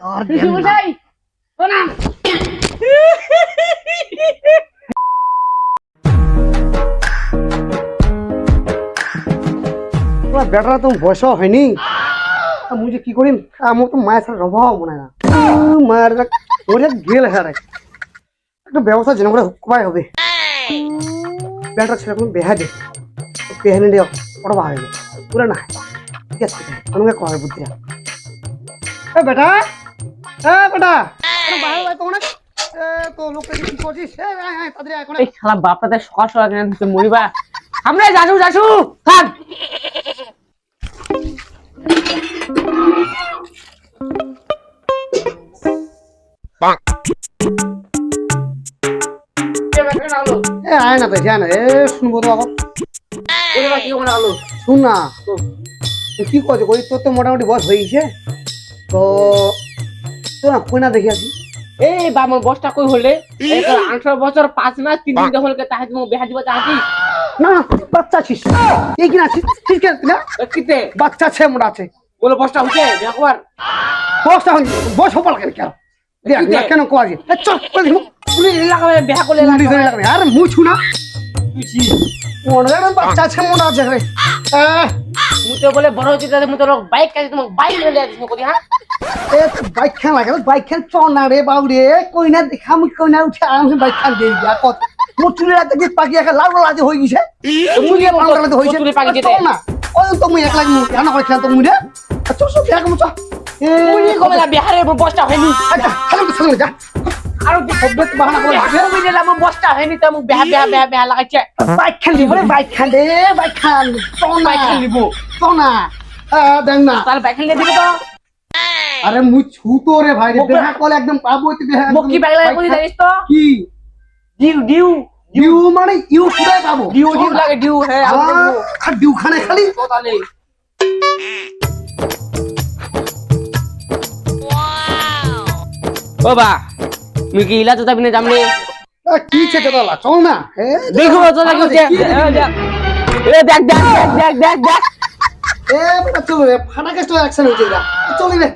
আর দেন না। মশাই প্রণাম তোমার বেটারা তো বয়স হয়নি তা মুই যে কি করিম আমার তো মায়ের সাথে অভাব মনে হয় না উম, মায়ের একটা- ওরে গেল হ্যাঁ রে। একটা ব্যবস্থা যেন করে কবাই হবে বেটার ছেলে কোনো বেহা দে বেহা নিলে বড় ভাবে পুরো না ঠিক আছে তোমাকে কবে বুদ্ধি এ বেটা বেটা বাইরে তো লোকটা কি করছিস? আয় আয় তাড়াতাড়ি আয় এই শালা বাপটাতে সকাল সকাল কেন মরিবা। আমরা যাসু যাসু থাক। আয় না এ শুনব তো শুন না কি করছে কই তোর তো মোটামুটি বয়স হয়ে গেছে। তো তো না কই না দেখি আসি এই বামর বসটা কই হলে। আঠারো বছর পাঁচ মাস তিন দিন যখন তাহাজ মো বেহা দিব চাহাতি না না বাচ্চা আছিস এই কি না আছিস ঠিক আছে না কিতে? বাচ্চা আছে মোটা আছে বলে বসটা হচ্ছে বিয়া করার বয়সটা হয়নি বয়স হবার কেন না? কেন কোয়া এ চল করে লাগাবে বেহা করলে লাগাবে আরে না বাচ্চা আছে মোটা আছে রে আহ, বলে বড় হচ্ছে তাহলে মুই তো বাইক তোমাকে বাইক নিয়ে যাচ্ছি হ্যাঁ? বাইক খেলা লাগে বাইক খেল চ রে বাবু রে কই না দেখা মুই কই উঠে আরামসে বাইক খেল দিয়ে দিয়া কত? মোর চুলের রাতে যে পাকি একটা লাল লাল হয়ে গেছে। মুই যে পাউডার লাতে চুলে পাকি যেতে। না। ওই তো মুই একলা মুই জানা করে খেল তো মুই রে। চল চল দেখা মুই চল। এ কবে না বিহারের বসটা হয়নি। আচ্ছা যা। আর বাহানা করে। হয়নি তো মুই বেহা বেহা বেহা বেহা লাগাইছে। বাইক খেল বাইক খেল দে বাইক খেল বাইক নিব চল না। আ দেখ না। তাহলে বাইক নিয়ে দিবি তো। আরে মুই ছু তো রে ভাই রে। দেখা কল একদম পাবো তুই দেখা মোক কি বাইক লাগে বুঝি জানিস তো? কি? Dew Dew Dew. মানে ইউ কোথায় পাবো। ডিউ ডিউ লাগে ডিউ হ্যাঁ আর ডিউ খানে খালি? তো তাহলে ও বা মুই কি ইলা তো যাবি না কি দালা? চল না। দেখো তো দেখি? দেখ দেখ দেখ দেখ দেখ। এ বেটা চল রে ফাটা কেষ্ট অ্যাকশন হইছে এটা চলি রে।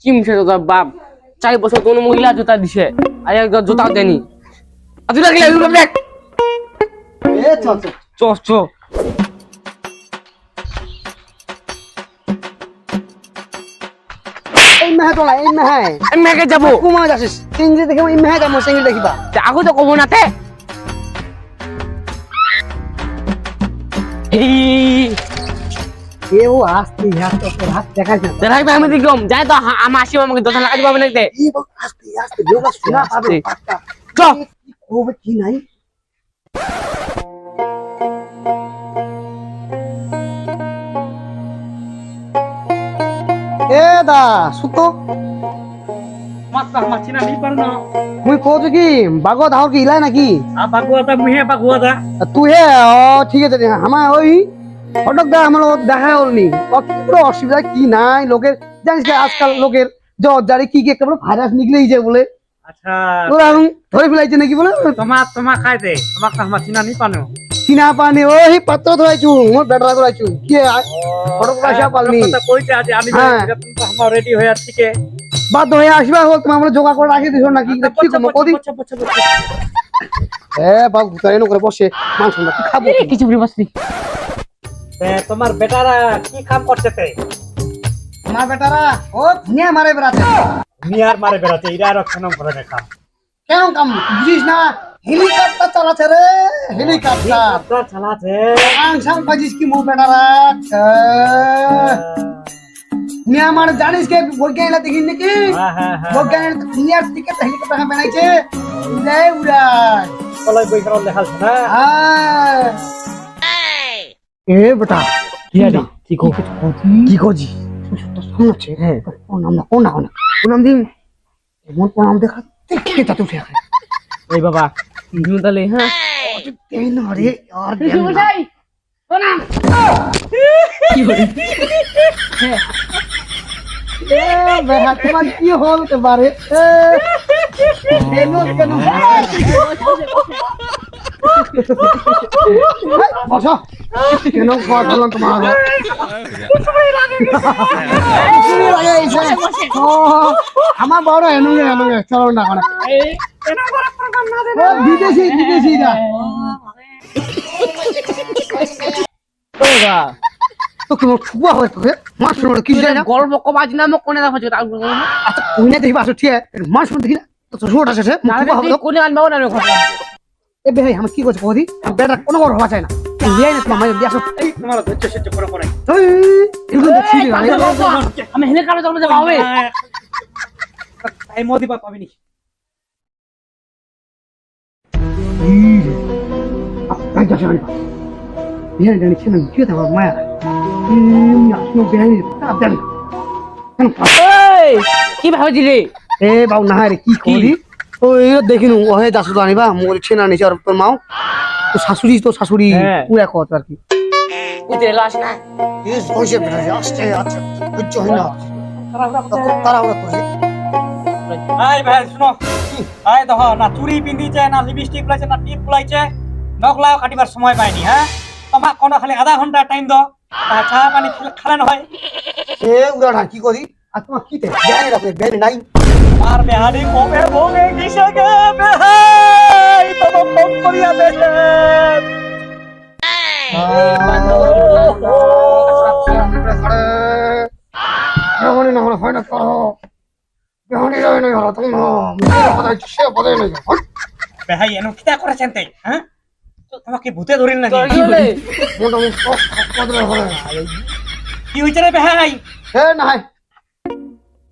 চিমছে তো বাপ? চার বছর কোনো মহিলা জুতা দিছে আর একজন জুতা দেনি আর দেখ। এ চ তোলা এই মেহে। মেঘে যাব। কুমা যাচ্ছিস? সিঙ্গি দেখে এই মেহে যাব সিঙ্গি দেখিবা। আগু তো কব না তে। এই আসতে হাত না। দেখাই তো আমি দেখম যাই তো আমার আসি আমাকে দোকান লাগাই পাবে নাকি এই বাবু আস্তে আস্তে যোগা শোনা পাবে পাক্কা চ। কি নাই? এ সুতো? মাছটা আমার চিনা নেই পারে না। মুই কইছো কি বাগো ধাও কি ইলাই নাকি? আর বাগুয়াটা মুহে বাগুয়াটা আর তুই হে ও ঠিক আছে আমার ওই হঠাৎ দা আমার দেখা হলনি ও কি করে অসুবিধা কি নাই লোকের জানিস কি আজকাল লোকের জ্বর জারি কি কি একটা বলে ভাইরাস নিকলেই যায় বলে। আচ্ছা। ওরা ধরে ফেলাইছে নাকি বলে? তোমার তোমার খাই দে তোমার চিনা নেই পানো চিনা পানি ওই পাত্র ধরাইছু মোর বেটা ধরাইছু কি ফটো পয়সা পালনি। কথা কইতে আছে আমি হ্যাঁ। আমার রেডি হয়ে আছে ঠিক। বাধ্য হয়ে আসবা হোক তুমি আমরা জোগাড় করে রাখি দিছো নাকি? কি করব কদিন এ বাবু তাই এনে করে বসে মাংস না কি খাব কিছু বুঝি বসনি তোমার বেটারা কি কাম করতেছে আমার বেটারা ও ধুনিয়া মারে বেড়াতে মিয়ার মারে বেড়াতে এরা আর খনম করে দেখা কেন কাম বুঝিস না? হেলিকপ্টার চালাচ্ছে রে হেলিকপ্টার। আপনার চালাছে আং সাং বাজিস কি মোর বেটারা নিয়ে আমার জানিস কে বৈজ্ঞানিকরা দেখিস নাকি? হ্যাঁ হ্যাঁ হ্যাঁ। বৈজ্ঞানিক দুনিয়ার দিকে হেলিকপ্টার বানাইছে। উড়াই উড়াই কলাই কারণ দেখালছে না? হ্যাঁ। এ বেটা কি আরে কি? কো কি করছি শোন হচ্ছে হ্যাঁ। প্রণাম না কোন না প্রণাম দিন। এমন প্রণাম দেখা দেখে যাতে উঠে আসে এই বাবা তুমি তাহলে হ্যাঁ দেন আরে আর দেন না। মশাই প্রণাম এ বেটা তোমার কি হল এবারে এ কেন কেন বসো। কেন ঘর ধরলাম তোমার আমার বড় এনুগে এনুগে চলো না করে বিদেশি বিদেশি না তো কি ঠুয়া হয় তোকে মাছ কি না। গল্প কবাজ না মোক কোনে দেখা আচ্ছা দেখি আসো ঠিক মাছ দেখি না তো। ছোট আছে কোনে আনবাও না এ ভাই আমি কি করছি কদি বেটা কোনো বড় হওয়া চাই না। লিয়াই না তোমার মায়ের দিয়ে আসো। তোমার ধৈর্য সহ্য করে করে এগুলো দেখছি আমি আমি হেনে জন্ম যাবা হবে? এই মোদি বাপ পাবিনি। আমি যাচ্ছি আমি বিহারি জানি ছেলে কি মায়া। আসলো বিহারি কেন কি ভাবে দিলে এ বাবু না রে কি? করি? ও এই দেখিনু ও হে দাসু তো আনিবা মোর ছেনা নিছে আর তোর মাও। তো শাশুড়ি তো শাশুড়ি হ্যাঁ। পুরা কত আর কি। বুঝতে লাস না। ইস কইছে বেটা আসছে আচ্ছা বুঝছ হয় না। তারা ওরা করে। এই ভাই শুনো। এই দেখো না চুরি পিন্ধিছে না লিপস্টিক লাইছে না টিপ লাইছে নকলাও কাটিবার সময় পাইনি হ্যাঁ? তোমাক কোনো খালি আধা ঘণ্টা টাইম দাও। তাহা চা পানি খালে নহয় এ উড়া কি করি? আর তোমার কি তে রাখবে বিহারি নাই। আর বেহারি কবে ভোগে গে বেহাই তবে ফোন করিয়া দেছে বেহনি না হলে হয় না করো। বেহনি রয়ে নই হলো তুমি পদাই সে পদাই নই? বেহাই এনো কিতা করেছেন তে হ্যাঁ? তোমাকে ভূতে ধরিল নাকি? মোটামুটি কি হইছে রে বেহাই? হে না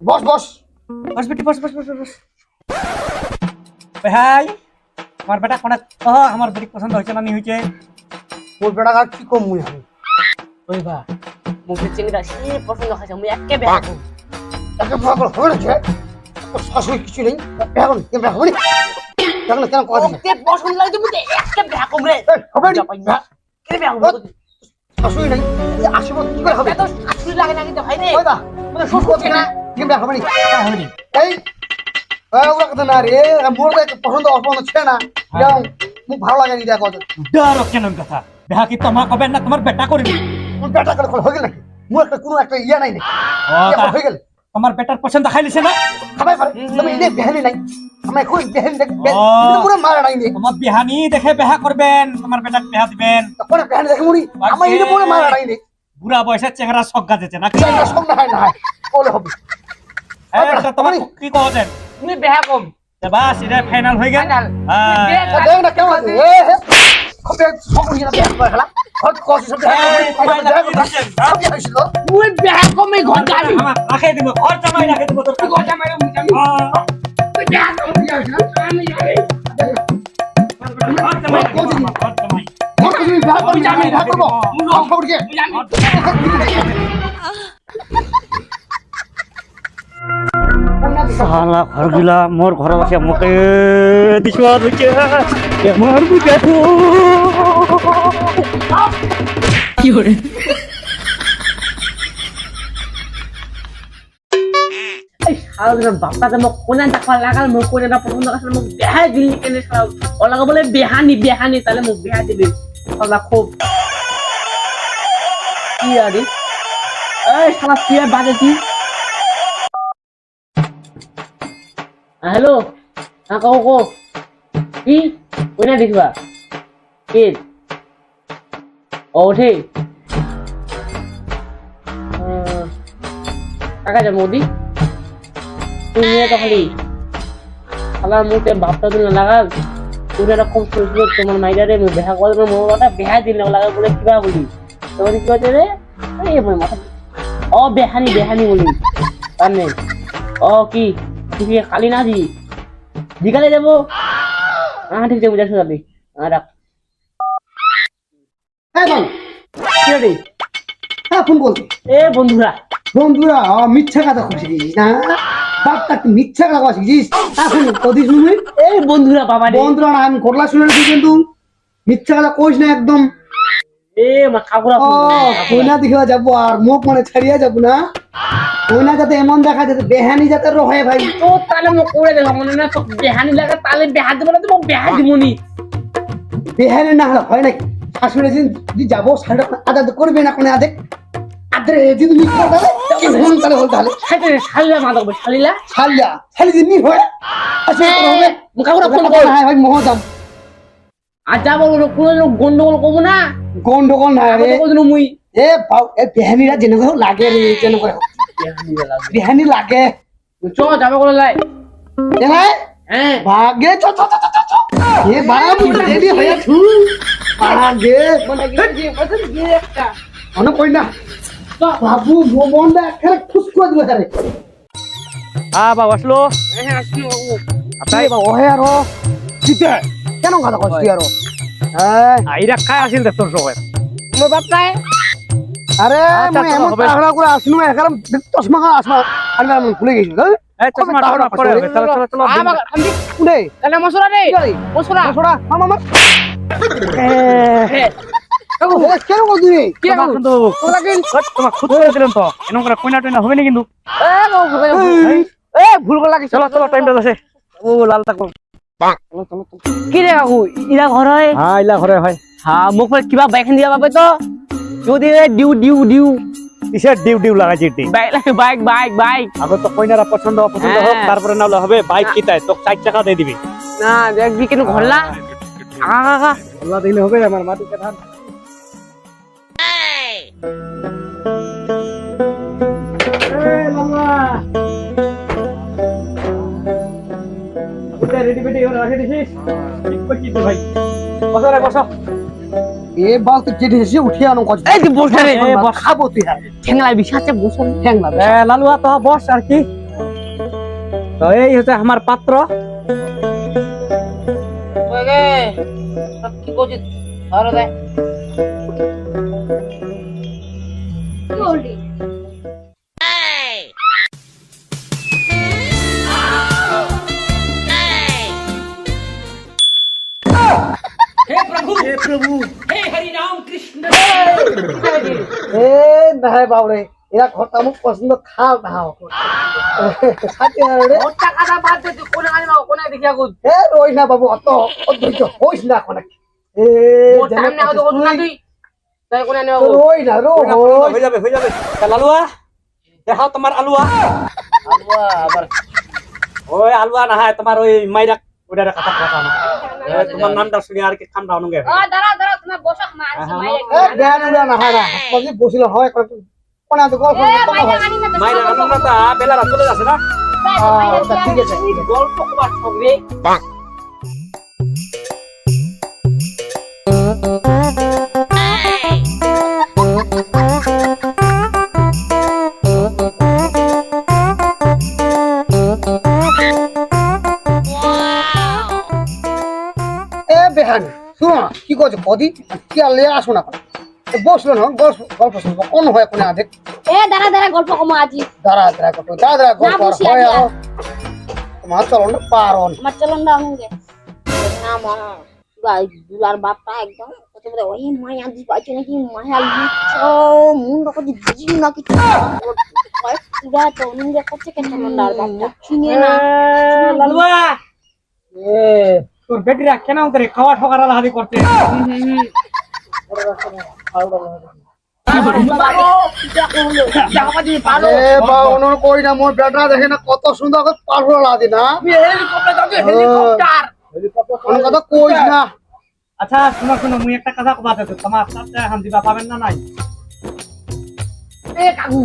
বস বস। বস বেটি বস বস বস বস, বেহাই আমার বেটা কোনে ও আমার বেটি পছন্দ হয়েছে না নি হয়েছে? মোর বেটা আর কি কম মুই আমি ওই বা। মুখে চিংড়া সে পছন্দ খাইছে মুই একে বেহা করব তাকে ভয় করে হবে না শাশুড়ি কিছু নেই এখন কেন হবে না? কেন কেন কথা দিছে পছন্দ লাগে তুমি তো একে বেহা করব। রে হবে না। কে বেহা করব শাশুড়ি নাই এই কি করে হবে? এত শাশুড়ি লাগে না কিন্তু ভাই রে। ওই দা মানে সুখ করছে না? কেন হবে না এই এই কথা না রে মোর পছন্দ অপছন্দ ছে না। মুখ ভালো লাগে দেখো ডর কেন কথা? বেহা কি তোমা কবে না তোমার বেটা করিনি মোর বেটা করে হয়ে গেল নাকি? মোর একটা কোনো একটা ইয়া নাই নাকি ও, তা- হয়ে গেল। তোমার বেটার পছন্দ খাইলিছে না? খাবাই পারে তুমি ইনে বেহানি নাই। আমি এখন বেহানি দেখ পুরো মারা নাই তোমার বিহানি দেখে বেহা করবেন তোমার বেটার বেহা দিবেন। তখন বেহানি দেখে মুড়ি? আমার ইনে পুরো মারা নাই বুড়া বয়সের চেহারা সজ্ঞা যেতে না হয় হয় হবে। তোমার কি কছেন তুমি বেহা কম। বাস এটা ফাইনাল হয়ে গেল. হ্যাঁ। তা দেখ না কেমন আছে। এ হে খবে সব ইয়া বেহানি করে খেলা? হট কস সব হইছিল মুই বেহা কম এই ঘর আমার রাখাই দিব ঘর জামাই রাখাই দিব তোর ঘর যাবি মুই যাবি হ্যাঁ, বেহা কম হইছিল আমি যাবি ঘর জামাই ঘর জামাই। মোর তুমি বিয়া করবি আমি বিয়া করব মুই খবর কে মুই যাবি সালা ঘর গিলা মোর ঘর বসে মোকে দিছুয়া দিছে আমার বুকে সারা বাপ্পাকে মোক কোনে দেখা লাগাল মোক কোনে না পছন্দ করছিল মোক বেহা দিলি কেনে ওলাকে বলে বেহানি বেহানি তাহলে মোক বেহা দিলি। সালা খুব। কি আরে এই সালা কি বাজে কি? হ্যালো হ্যাঁ কও কও। কি? কোনে দেখবা? কে? ও উঠে। কাকা যা মোদি তুমি তো খালি। খালার মুখে ভাবটা তুমি লাগাল তুমি এরকম সুযোগ তোমার মাইদারে বেহা করে তোমার মোবাইলটা বেহা দিলে লাগা বলে, কিবা বলি। তোমার কি হচ্ছে রে এই মাথা ও বেহানি বেহানি বলি। তার নেই ও কি? তুই খালি না দি বিকালে যাব? হ্যাঁ ঠিক আছে বুঝাচ্ছ হ্যাঁ রাখ। রে? হ্যাঁ ফোন বলতে এ বন্ধুরা। বন্ধুরা আ, মিথ্যা কথা খুঁজছিস না? বাপটা মিথ্যা কথা খুঁজছিস এখন কদিস নুই এই বন্ধুরা বাবা বন্ধুরা না আমি করলা শুনে কিন্তু। মিথ্যা কথা কইস না একদম। এ মা কাকুরা ও যাব আর মুখ মানে ছাড়িয়া যাব না। যাতে এমন দেখা যাতে বেহানি যাতে রহে ভাই। তো তাহলে মোক করে দেখো মনে না তো বেহানি লাগা তাহলে বেহা দিব না তো বেহা দিবনি বেহারে না হয় নাকি? শাশুড়ি দিন যদি যাব শাড়িটা আদা তো করবে না কোনো আদে আদরে যদি তুমি করো তাহলে তাহলে হল তাহলে। শালিলা মাদক শালিলা? শালিয়া শালি দিন হয় আচ্ছা হবে। ফোন কর। হ্যাঁ ভাই মহজাম আর যাব কোনো গন্ডগোল করব না। গন্ডগোল না রে মুই। এ এ বেহানিরা যেন লাগে রে যেন করে। বেহানি লাগে। চ যাব করে লাই। এ ভাই হ্যাঁ ভাগে চ চ চ চ, চ এ বাড়া মুই রেডি হয়ে আছু। ভাগে মনে কই না বাবু ভবনটা এখানে খুশ করে দিবে তারে হ্যাঁ বাবা আসলো। তাই বা ওহে আর। ও জিতে। কেন কথা কইছি আর? ও এই আইরা খাই আসিল দেখতো সবাই। মোর বাপটাই আরে আচ্ছা, মই চলো, এমন। তাগড়া করে আসনু এখানে চশমা খান আসমা আমি আমি ভুলে গেছি হ্যাঁ এই চশমা তাহলে টাকা পরে হবে চলো চলো চলো আমার আমি কানে মশলা রে মশলা। ছোড়া মামা মামা। কেন কই দিনি কি তোমার কিন্তু তোরা তোমার খুদ করে দিলাম তো এরকম করে কইনা টইনা হবে না কিন্তু। এ ভুল করে চলো চলো টাইমটা আছে ও লাল তাকো কি রে কাকু ইরা ঘর হয়? হ্যাঁ ইলা ঘরে হয়। হ্যাঁ মোক কিবা বাইক দিয়া পাবে তো? যদি ডিউ ডিউ ডিউ। কিসের ডিউ ডিউ লাগাইছি টি বাইক বাইক বাইক আগে তো কইনারা পছন্দ অপছন্দ হোক হ্যাঁ। তারপরে না হলে হবে বাইক কিতায় তো চার টাকা দিয়ে দিবি। না দেখবি কেন ঘরলা আগা আগা দিলে হবে আমার মাটিতে ধান। রেডি ফেডি ওরা রাখে দিছিস? ঠিক করছিস ভাই? বসো রে বসো। এ বাল তো কেটে এসে উঠিয়ে আনো কষ্ট। এই তুই বসে রে এ, বস। খাব তুই হ্যাঁ। ঠেংলা বিষাচ্ছে বসুন ঠ্যাং না এ, লালুয়া তো বস আর কি। তো এই হচ্ছে আমার পাত্র। কি করছিস? ধরো দে। বাবরে এরা ঘরটা আমার পছন্দ খাও খাও সাথে বাদ দে তুই কোনে গাড়ি মাও কোনে দেখিয়া গুদ এ রই না বাবু অত অধৈর্য হইস না কোন এ ওর না তো না তুই তাই কোনে নেও রই না রো হয়ে যাবে হয়ে যাবে তা লালুয়া দেখাও তোমার আলুয়া আলুয়া আবার ওই আলুয়া না হয় তোমার ওই মাইরা ওইটার কথা কথা না তোমার নামটা শুনে আর কি ঠান্ডা অনুগে দাঁড়া দাঁড়া তোমার হ্যাঁ, মাইরে না হয় না বসিল হয় কোন তো গল্প মাইরে না তো মাইরা রান্না না তা বেলারা চলে যাচ্ছে না? ঠিক আছে। গল্প কবার সবরে এ বেহান শুনো না কি করছ? কদি কি আর আসো না। এ বসল না গল্প গল্প শুনব। কোন হয় কোন আধে? এ দাঁড়া দাঁড়া গল্প কমো আজি। দাঁড়া দাঁড়া কত দাঁড়া দাঁড়া গল্প আর হয়। আর। তোমার চলন পারন আমার চলন দাও না মা গাই দুলার বাপটা একদম কত বলে ওই মায়া দি পাইছে নাকি মায়া লিচ্ছ মুন্ড কত জি নাকি পুরা তো নুঙ্গে করছে কেন চলন বাপটা? চিনে না লালুয়া! এ তোর বেটিরা কেন করে খাওয়া ঠকার হাদি করতে? কত সুন্দর লাদি না কথা কইস না আচ্ছা শোনো শোনো মুই একটা কথা কবা তোমার এখন দিবা পাবেন না নাই এ কাকু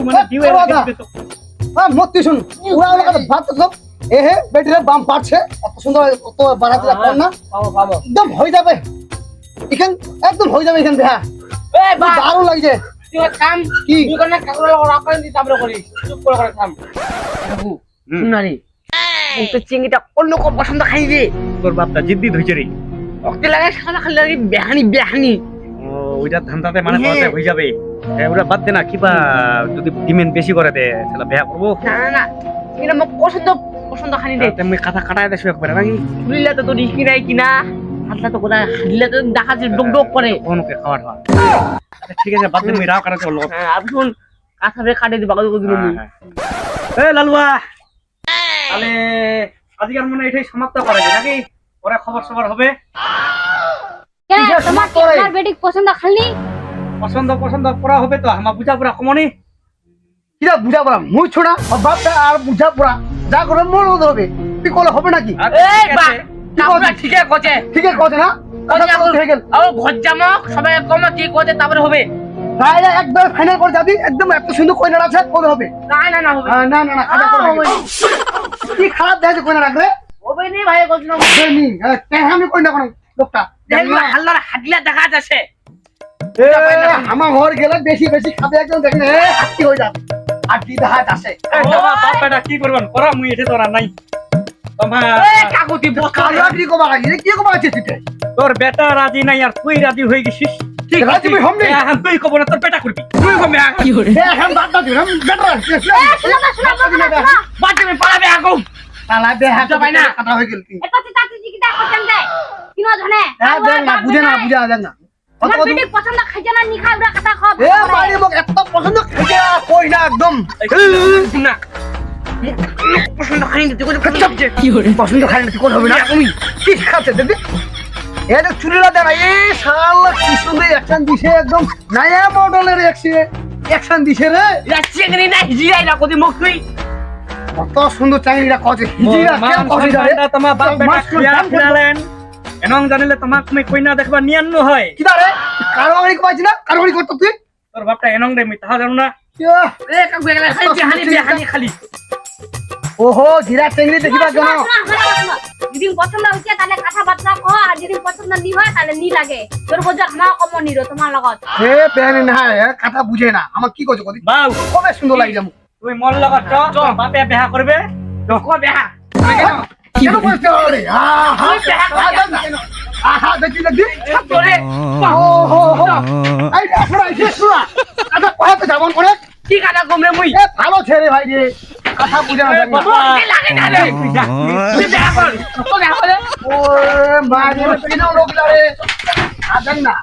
মানে হ্যাঁ মতি কথা ভাত এ হে বেটিরে বাম পাচ্ছে কত সুন্দর কত বাড়াতে লাগবেন না। পাবো একদম হয়ে যাবে। এখান একদম হয়ে যাবে এখান দেখা এ বা। দারুণ লাগছে। কি? চিংড়িটা অন্য পছন্দ খাই রে তোর বাপটা জিদ্দি ধইছে রে। ওকে লাগে সাদা খালি লাগে বেহানি বেহানি। ও ওইটা ধান্দাতে মানে হ্যাঁ। হয়ে যাবে। বাদ দে না কিবা যদি ডিমেন্ড বেশি করে দে তাহলে বেয়া করব। না না না। চিংড়িটা মোক পছন্দ পছন্দ খানি দে তুমি কথা কাটায় দেছো একবারে নাকি? শুনিলে তো তোর ইকি নাই কিনা? হাতলা তো কোথায় হাতলে তো দেখা যায় ডক ডক করে। কোনকে খাওয়া খাওয়া আচ্ছা ঠিক আছে বাদ দে রাও কাটাতে বলব হ্যাঁ আর শুন কাঁথা কাটে দিবা কত দিন হ্যাঁ, হ্যাঁ। এ লালুয়া। তাহলে আজকের মনে এটাই সমাপ্ত করা যায় নাকি? পরে খবর সবার হবে। কেন তোমার তোমার বেটিক পছন্দ খালি? পছন্দ পছন্দ করা হবে তো আমার বুঝা পুরা কমনি। কিরা বুঝা পড়া মুই ছোড়া বাপটা আর বুঝা পড়া যা করে মোর মতো হবে। তুই করলে হবে নাকি? এই বা কি আমরা বলছিস? ঠিকই কছে ঠিক আছে না হয়ে গেল। ও ঘর জামক সবাই কম কি তারপরে হবে। একদম ফাইনাল করে যাবি একদম এত সুন্দর কইনা আছে করে হবে। না না না হবে না। না না খাতা হবে। কি খারাপ দেখে কইনা রাখলে। হবে নি ভাই কজন আমি কইনা কোন লোকটা। দেখল হাল্লার হাডলা দেখা যাচ্ছে। আমার ঘর গেলে বেশি বেশি খাবে একদম দেখলে হাতি হয়ে যাবে হাতি দেখা আছে এই তোমার বাপ কি করবেন? করা মুই এঠে তোরা নাই। তোমার কাকুতি বস কি কবা লাগে কি কবা তুই তোর বেটা রাজি নাই আর তুই রাজি হয়ে গেছিস? ঠিক আছে? হই হমনি। এখন তুই কব না তোর বেটা করবি। তুই এখন। বাদ দাও বাদ দেবে পালাবে আগো হাত পাই না। কথা হয়ে গেল তুই। এটা করছেন দে হ্যাঁ দেখ না বুঝে না বুঝে না। আমার কত পছন্দ খাইছে না নি খাই কথা খাও এ বাড়ি মোক এত পছন্দ খেয়ে কই না একদম। না। পছন্দ খাই নি তুই কচ্চপ কি হরে পছন্দ খাই না তুই কোন হবে না? তুমি কি খাচ্ছে দেখবি এটা চুরিরা দেয় না এ শালা কি সুন্দর অ্যাকশন দিছে একদম। নয়া মডেলের অ্যাকশন দিছে রে। চিংড়ি না হিজিরাই না কদি মুখ তুই। কত সুন্দর চাকরিটা কছে হিজিরা কেন কছে রে? সম্মানটা তোমার বাপ বেটা মাস্টার খিয়া দাম খেলো। খিলালেন এনং জানিলে তোমাক তুমি কইনা দেখবা নিয়ান্ন হয়। কি দাঁড়ে কারবারি কইছি না কারবারি করতে তুই? তোর বাপটা এনং রে মিঠা জানো না। এ কাকু এগুলা খালি বিহানি বিহানি খালি। ওহো জিরা চেংড়ি দেখিবা কেন যদি পছন্দ হচ্ছে তাহলে কথাবার্তা কহ আর যদি পছন্দ নি হয় তাহলে নি লাগে। তোর বোঝা আমার কম নিরো তোমার লগত। হে পেহানি না এ কথা বুঝে না। আমার কি কইছে কদি? বাউ। কবে সুন্দর লাগি যাব? তুই মন লগত চ বাপে বিয়া করবে? তো কো বেহা কেন কইছে রে আহা আহা দেখি দেখি। তোরে এই দেখো এই শুয়া আচ্ছা কইতে যাবন করে? কি কাটা কমরে মুই? এ ভালো ছেড়ে ভাই রে। কথা বুঝে না লাগে না রে। তুই বেহা তো বেহা করে ও মা রে পিনো লোক রে? আদেন না?